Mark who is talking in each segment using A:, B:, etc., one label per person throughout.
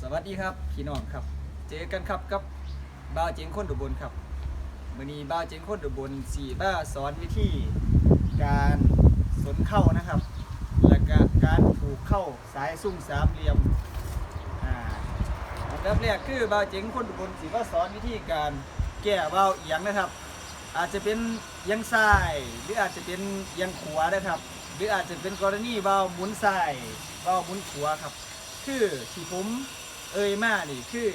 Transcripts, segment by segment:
A: สวัสดีครับพี่น้องครับ เจอกันครับกับบ้าเจงคนอุบลครับมือนี้บ้าเจงคนอุบลสี่บ้าสอนวิธีการสนเข้านะครับ และก็การผูกเข้าสายซุ่มสามเหลี่ยมอ่าอันดับแรกคือบ้าเจงคนอุบลสี่บ้าสอนวิธีการแก้บ้าเอียงนะครับ อาจจะเป็นยังซ้ายหรืออาจจะเป็นยังขวานะครับ หรืออาจจะเป็นกรณีบ้าหมุนซ้ายบ้าหมุนขวาครับ คือที่ผม เอ่ยมานี่คือ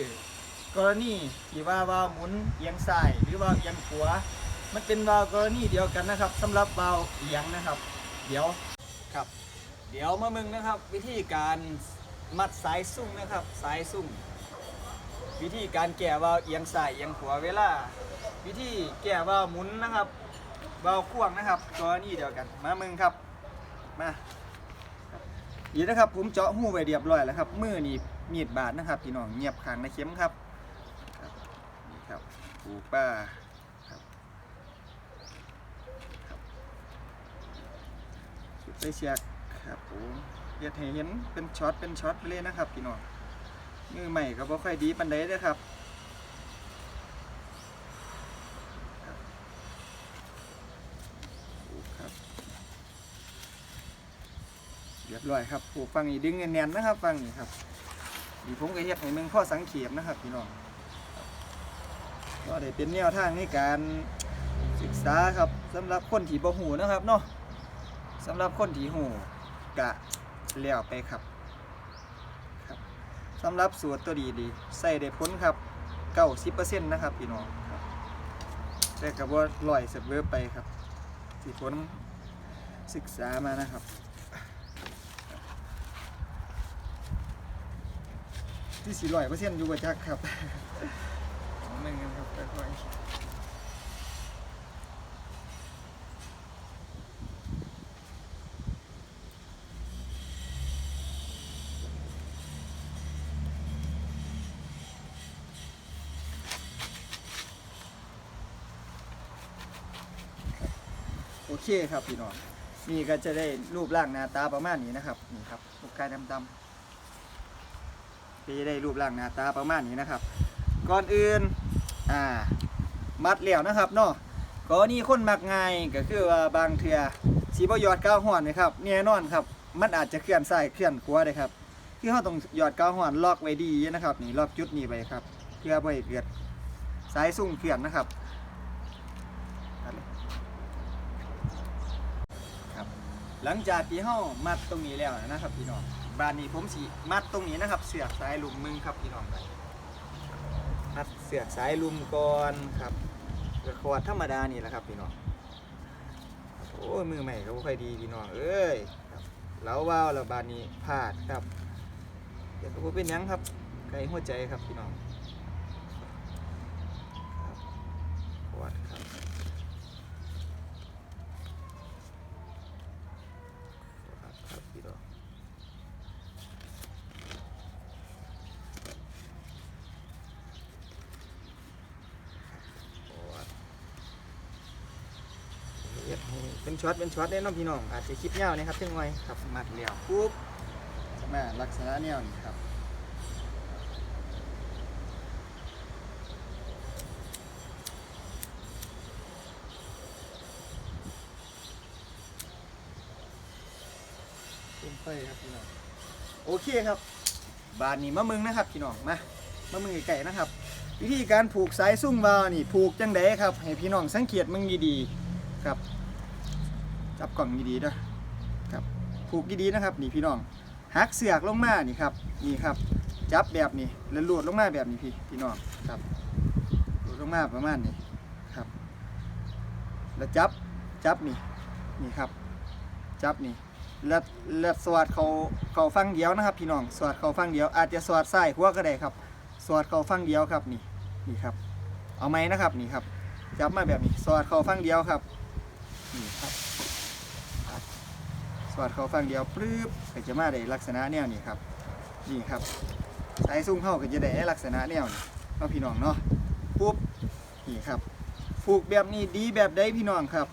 A: กรณีที่ว่าว่าหมุนเอียงซ้ายหรือว่าเอียงขวามันเป็นวาวกรณีเดียวกันนะครับสำหรับวาวเอียงนะครับ เดี๋ยวครับ เดี๋ยวมามึงนะครับ วิธีการมัดสายซุ่งนะครับสายซุ่งวิธีการแก้วาวเอียงซ้ายเอียงขวาเวลา วิธีแก้วาวหมุนนะครับวาล์วควงนะครับกรณีเดียวกัน มามึงครับมานี่นะครับผมเจาะหูไว้เรียบร้อยแล้วครับมือนี่ มีดบาดนะครับพี่น้องเงียบขังในเข็มครับครับนี่ครับปูป้าครับครับสุดไปเชียกครับผมเฮ็ดให้เห็นเป็นช็อตเป็นช็อตไปเลยนะครับพี่น้องมือใหม่ก็บ่ค่อยดีปานใดเด้อครับครับปูครับเรียบร้อยครับผูกฟังนี่ดึงแน่นๆนะครับฟังนี่ครับ ดีผมก็เฮ็ดให้มึงพ่อสังเขปนะครับพี่น้องก็ได้เป็นแนวทางในการศึกษาครับสำหรับคนที่บ่หูนะครับเนาะสำหรับคนที่หูกะแล้วไปครับครับสำหรับสูตรตัวดีดีใส่ได้ผลครับ90%นต์นะครับพี่น้องครับแต่กับว่าลอยเสเวอร์ไปครับที่ผมศึกษามานะครับ ที่สี่ร้อยเปอร์เซ็นต์อยู่บ่จักครับหนึ่งครับค่อยโอเคครับพี่น้องนี่ก็จะได้รูปร่างหน้าตาประมาณนี้นะครับนี่ครับลูกกายดำ ๆที่จะได้รูปร่างหน้าตาประมาณนี้นะครับ ก่อนอื่นอ่ามัดแล้วนะครับเนาะกรณีคนมักง่ายก็คือว่าบางเทือสีบหยอดก้าวห่อนนะครับแน่นอนครับ มันอาจจะเคลื่อนซ้ายเคลื่อนขวาได้ครับที่เราต้องหยอดก้าวห่อนล็อกไว้ดีนะครับนี่ล็อกจุดนี้ไว้ครับเพื่อไม่ให้เกิดสายสุ่งเคลื่อนนะครับครับ หลังจากที่เฮามัดตรงนี้แล้วนะครับพี่น้อง บานนี้ผมสีมัดตรงนี้นะครับ เสือกสายลุมมึงครับพี่น้องครับมัดเสือกสายลุมก่อนครับกระคอดธรรมดานี่แหละครับพี่น้องโอ้ยมือใหม่ก็บ่ค่อยดีพี่น้องเอ้ยครับแล้วว่าวแล้วบานนี้พลาดครับเดี๋ยวก็บ่เป็นยังครับไกลหัวใจครับพี่น้องครับขวดครับครับพี่น้อง เฮ็ดให้เป็นช็อตเป็นช็อตได้เน้องพี่น้องอาจจะคลิปยาวนะครับจังไว้ครับมัดเลี้ยวปุ๊บมาลักษณะแนวนี้ครับเป็นไปครับพี่น้องโอเคครับ บานนี้มะมึงนะครับพี่น้องมามามึงไก่ๆนะครับ วิธีการผูกสายซุ่งวาล์วนี่ผูกจังไดครับ ให้พี่น้องสังเกตมึงดีๆครับ จับกล่องดีๆด้วยครับผูกดีๆนะครับนี่พี่น้องหักเสือกลงมานี่ครับนี่ครับ จับแบบนี้แล้วลูดลงมาแบบนี้พี่พี่น้องครับลูดลงมาประมาณนี้ครับ แล้วจับจับนี่นี่ครับ จับนี่แล้วแล้วสวดเขาเขาฟังเดียวนะครับ พี่น้องสวดเขาฟังเดียว อาจจะสวดซ้ายหัวก็ได้ครับสวดเขาฟังเดียวครับนี่นี่ครับ เอาไหมนะครับนี่ครับ จับมาแบบนี้สวดเขาฟังเดียวครับนี่ครับครับ สวดเขาฟังเดียวปลื้บก็จะมาได้ลักษณะแนวนี้ครับนี่ครับสายซุ้งเข้าก็จะได้ลักษณะแนวนี้เนาะพี่น้องเนาะปุ๊บนี่ครับผูกแบบนี้ดีแบบใดพี่น้องครับ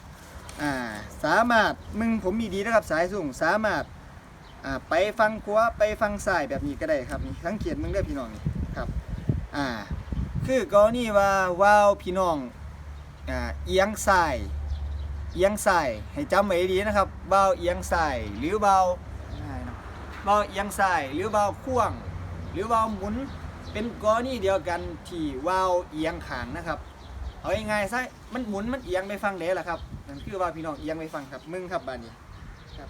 A: อ่าสามารถมึงผมมีดีนะครับสายสูงสามารถอ่าไปฟังขวาไปฟังซ้ายแบบนี้ก็ได้ครับนี่สังเกตมึงเด้พี่น้องนี่ครับอ่าคือกรณีว่าวาวพี่น้องอ่าเอียงซ้าย เอียงซ้ายให้จำไว้ดีนะครับวาเอียงซ้ายหรือวาล์วง่าเนาเอียงซ้ายหรือวาล์วพ่วง หรือวาหมุนเป็นกรณีเดียวกันที่วาวเอียงขางนะครับเอาง่ายๆซะมันหมุนมันเอียงไปฟังเด้ล่ะครับนั่นคือว่าพี่น้องเอียงไปฟังครับมึงครับบานนี้ครับ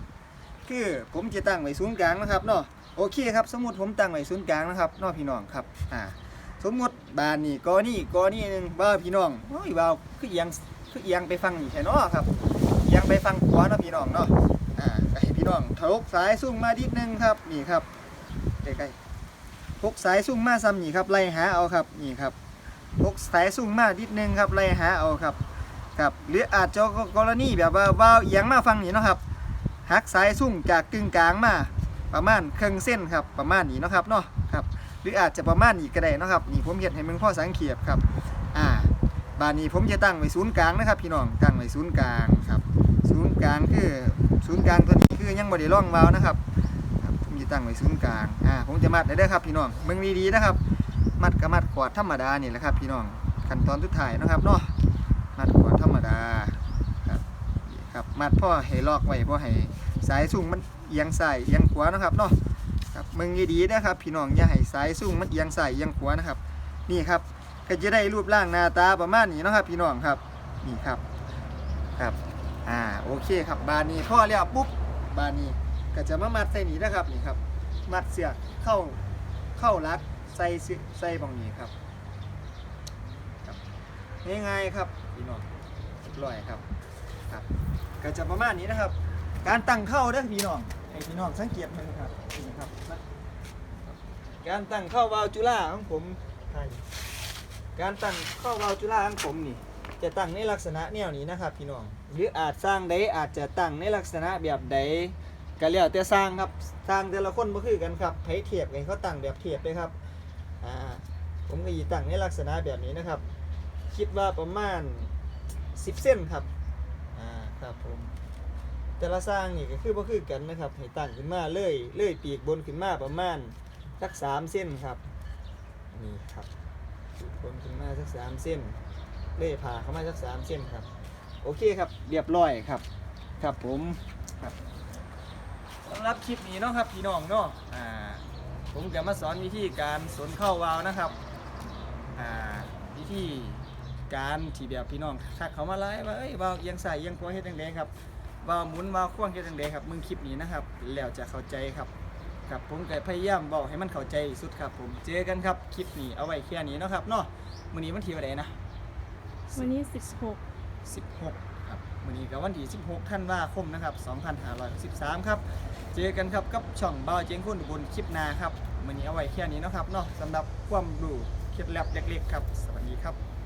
A: คือผมจะตั้งไว้ศูนย์กลางนะครับเนาะโอเคครับสมมติผมตั้งไว้ศูนย์กลางนะครับเนาะพี่น้องครับอ่าสมมติบานนี้กอนี่กอนี่หนึงว่าพี่น้องโอ้ยว่าคือเอียง คือเอียงไปฟังนี่แค่เนาะครับเอียงไปฟังขวาเนาะพี่น้องเนาะอ่าก็ให้พี่น้องทะลุสายซุ่มมาดิดนึงครับนี่ครับใกล้ๆพกสายซุ่มมาซ้ำนี่ครับไล่หาเอาครับนี่ครับพกสายสูงมมากนิดนึงครับไล่หาเอาครับครับหรืออาจจะกรณีแบบว่าว่าเอียงมาฟังนี่เนาะครับหักสายสูงจากกึ่งกลางมาประมาณครึ่งเส้นครับประมาณนี้เนาะครับเนาะครับหรืออาจจะประมาณนี้ก็ได้เนาะครับนี่ผมเห็นให้มึงพ่อสังเขียบครับ บานนี้ผมจะตั้งไว้ศูนย์กลางนะครับ พี่น้องตั้งไว้ศูนย์กลางครับ ศูนย์กลางคือศูนย์กลางตัวนี้คือยังบ่ได้ร่องวาวนะครับผมจะตั้งไว้ศูนย์กลางอ่าผมจะมัดได้เด้อครับ พี่น้องมึงดีๆนะครับ มัดกับมัดขวดธรรมดานี่แหละครับ พี่น้องขั้นตอนสุดท้ายนะครับเนาะมัดขวดธรรมดาครับครับมัดพ่อให้ลอกไว้พ่อให้สายสูงมันเอียงซ้ายเอียงขวานะครับเนาะครับมึงดีๆนะครับ พี่น้องอย่าให้สายสูงมันเอียงซ้ายเอียงขวานะครับ นี่ครับ ก็จะได้รูปร่างหน้าตาประมาณนี้เนาะครับ พี่น้องครับนี่ครับครับอ่าโอเคครับบานนี้พ่อแล้วปุ๊บบานนี้ก็จะมามัดใส่นี่นะครับนี่ครับ มัดเสือกเข้าเข้ารัดใส่ซิใส่บองนี้ครับยัง่ายๆครับพี่น้องเรียบร้อยครับครับ ก็จะประมาณนี้นะครับ การตั้งเข้าเด้อพี่น้องให้พี่น้องสังเกตมันครับนี่ครับ การตั้งเข้าวาลจุฬาของผมใช่ การตั้งข้าวาล์วจุฬาของผมนี่ จะตั้งในลักษณะแนวนี้นะครับพี่น้อง หรืออาจสร้างใดอาจจะตั้งในลักษณะแบบใดก็แล้วแต่สร้างครับสร้างแต่ละคนบ่คือกันครับไผเทียบกันเขาตั้งแบบเทียบเลยครับอ่าผมก็ยีตั้งในลักษณะแบบนี้นะครับ คิดว่าประมาณ 10 เส้นครับอ่าครับผมแต่ละสร้างนี่ก็คือบ่คือกันนะครับให้ตั้งขึ้นมาเลยเลยปีกบนขึ้นมาประมาณสัก3เส้นครับนี่ครับ ปีกบนขึ้นมาสัก3เส้นเล่ผ่าเข้ามาสัก3เส้นครับ โอเคครับเรียบร้อยครับ ครับผมครับสำหรับคลิปนี้เนาะครับพี่น้องเนาะอ่าผมจะมาสอนวิธีการสนเข้าวาวนะครับอ่าวิธีการที่แบบพี่น้องทักเขามาไล่ว่าเอ้ยวาวเอียงซ้ายเอียงขวาเฮ็ดจังไดครับวาวหมุนวาล์วควงเฮ็ดจังไดครับมึงคลิปนี้นะครับแล้วจะเข้าใจครับ ครับผมก็พยายามบอกให้มันเข้าใจที่สุดครับ ผมเจอกันครับคลิปนี้เอาไว้แค่นี้เนาะครับเนาะมื้อนี้วันที่วันใดนะ
B: วันนี้
A: 16 ครับวันนี้กับวันที่ 16 ธันวาคมนะครับ2513 ครับ เจอกันครับกับช่องบ่าวเจงคุณอุบนคลิปหน้าครับวันนี้เอาไว้แค่นี้เนาะครับเนาะสำหรับความรู้เคล็ดลับเล็กๆครับ สวัสดีครับ